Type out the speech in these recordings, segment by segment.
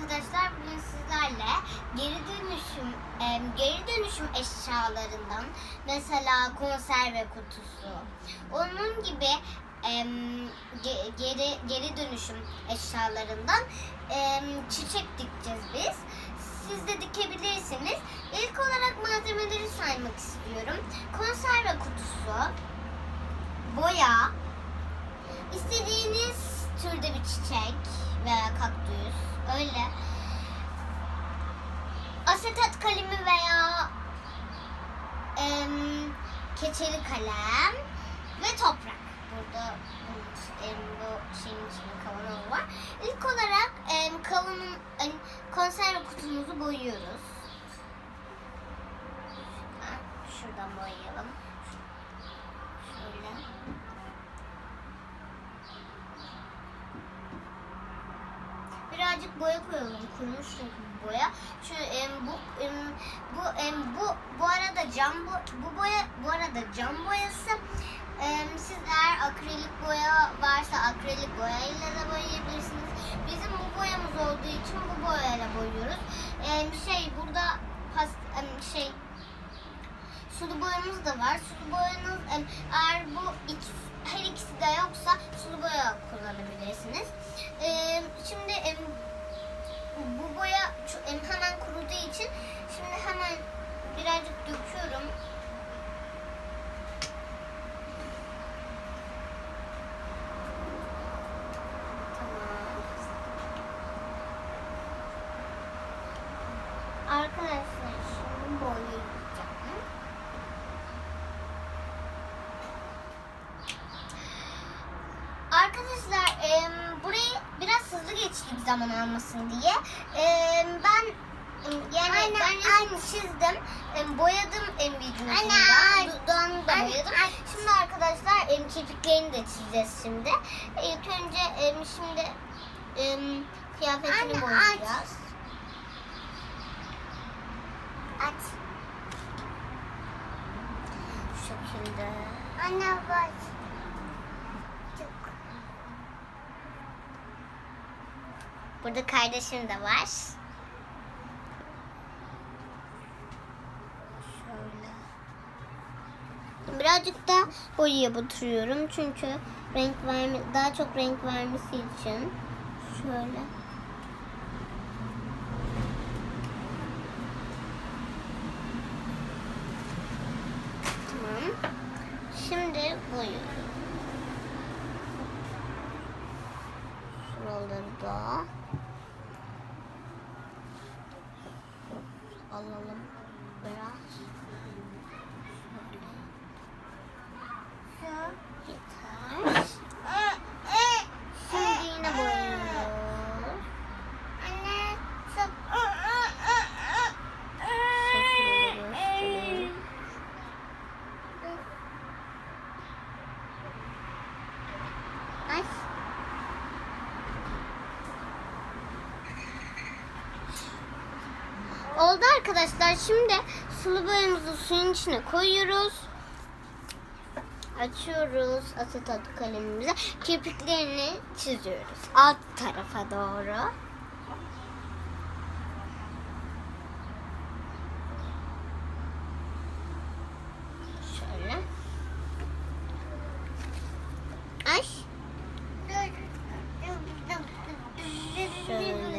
arkadaşlar bugün sizlerle geri dönüşüm em, geri dönüşüm eşyalarından mesela konserve kutusu onun gibi ge- geri geri dönüşüm eşyalarından em, çiçek dikeceğiz biz. Siz de dikebilirsiniz. İlk olarak malzemeleri saymak istiyorum. Konserve kutusu, boya, istediğiniz türde bir çiçek veya kaktüs öyle. Asetat kalemi veya em, keçeli kalem ve toprak. Burada bu şeyin içinde kavanoz var. İlk olarak em, kavanoz, em, konserve kutumuzu boyuyoruz. Şuradan boyayalım. Şöyle. Birazcık boya koyalım. Kurumuş çünkü boya. Şu em, bu em, bu em, bu bu arada cam bu, bu boya bu arada cam boyası. Em, siz eğer akrilik boya varsa akrilik boyayla da boyayabilirsiniz. Bizim bu boyamız olduğu için bu boyayla boyuyoruz. Em, şey burada pas, em, şey sulu boyamız da var. Sulu boyanız em, eğer bu ikisi, her ikisi de yoksa sulu boya kullanabilirsiniz. Em, şimdi bu boya ço- em, hemen kuruduğu için şimdi hemen birazcık döküyorum. Tamam. Arkadaşlar şimdi boyayacağım. Arkadaşlar em, burayı biraz geçtik zaman almasın diye. Ben yani ben resmini çizdim. Boyadım em, videosunda. Dudağını da boyadım. Şimdi arkadaşlar em, kirpiklerini de çizeceğiz şimdi. İlk önce em, şimdi em, kıyafetini Anne, boyayacağız. Aç. Şu şekilde. Anne bak. Burada kardeşim de var. Birazcık da boyaya batırıyorum çünkü renk verme daha çok renk vermesi için. Şöyle. Tamam. Şimdi boyuyorum. Şuraları da alalım biraz. Şu. Yeter. Şimdi yine boyuyoruz. Anne çok. Şekilleri göstereyim. Aç. Oldu arkadaşlar. Şimdi sulu boyamızı suyun içine koyuyoruz. Açıyoruz asetat kalemimize. Kirpiklerini çiziyoruz. Alt tarafa doğru. Şöyle. Ay. Şöyle.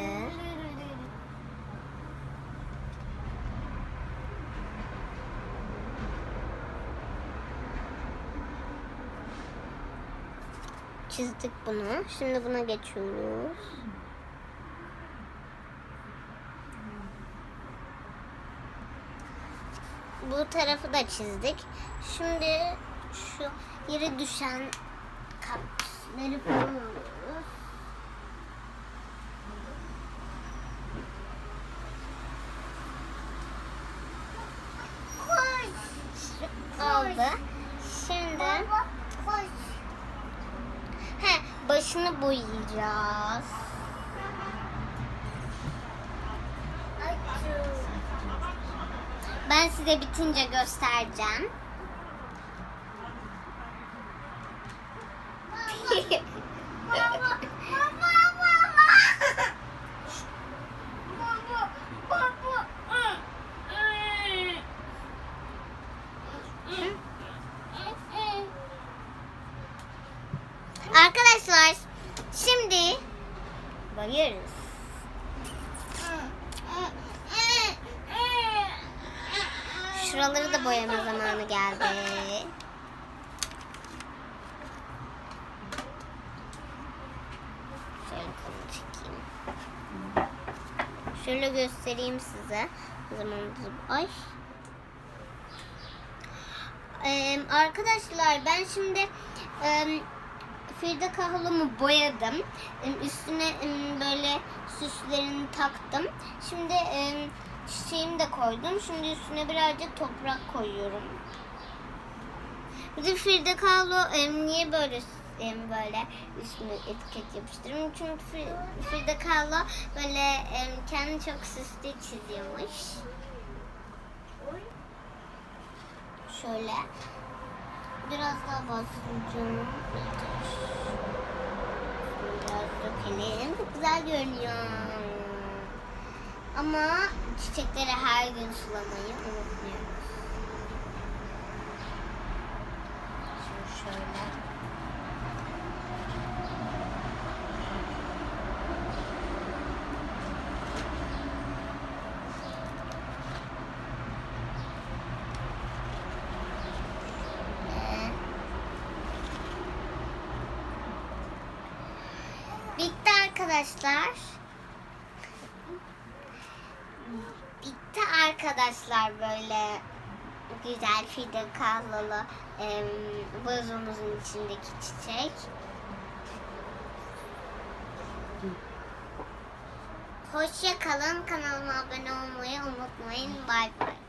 Çizdik bunu. Şimdi buna geçiyoruz. Bu tarafı da çizdik. Şimdi şu yere düşen kaktüsleri koyuyoruz. Koş. Oldu. Şimdi Baba koş. he, başını boyayacağız. Ben size bitince göstereceğim. Boyarız. Şuraları da boyama zamanı geldi. Şöyle. Şöyle göstereyim size. O zaman ay. Ee, arkadaşlar ben şimdi e, Frida kahlomu boyadım. Üstüne böyle süslerini taktım. Şimdi çiçeğimi de koydum. Şimdi üstüne birazcık toprak koyuyorum. Bir de Frida Kahlo niye böyle böyle üstüne etiket yapıştırıyorum? Çünkü Fri- Frida Kahlo böyle kendi çok süslü çiziyormuş. Şöyle. Biraz daha bastıracağım. Biraz dökelim. Çok güzel görünüyor. Ama çiçekleri her gün sulamayı unutmuyoruz. Şimdi şöyle. Ee, Bitti arkadaşlar. Bitti arkadaşlar böyle güzel fide kahlalı em, vazomuzun içindeki çiçek. Hoşça kalın. Kanalıma abone olmayı unutmayın. Bay bay.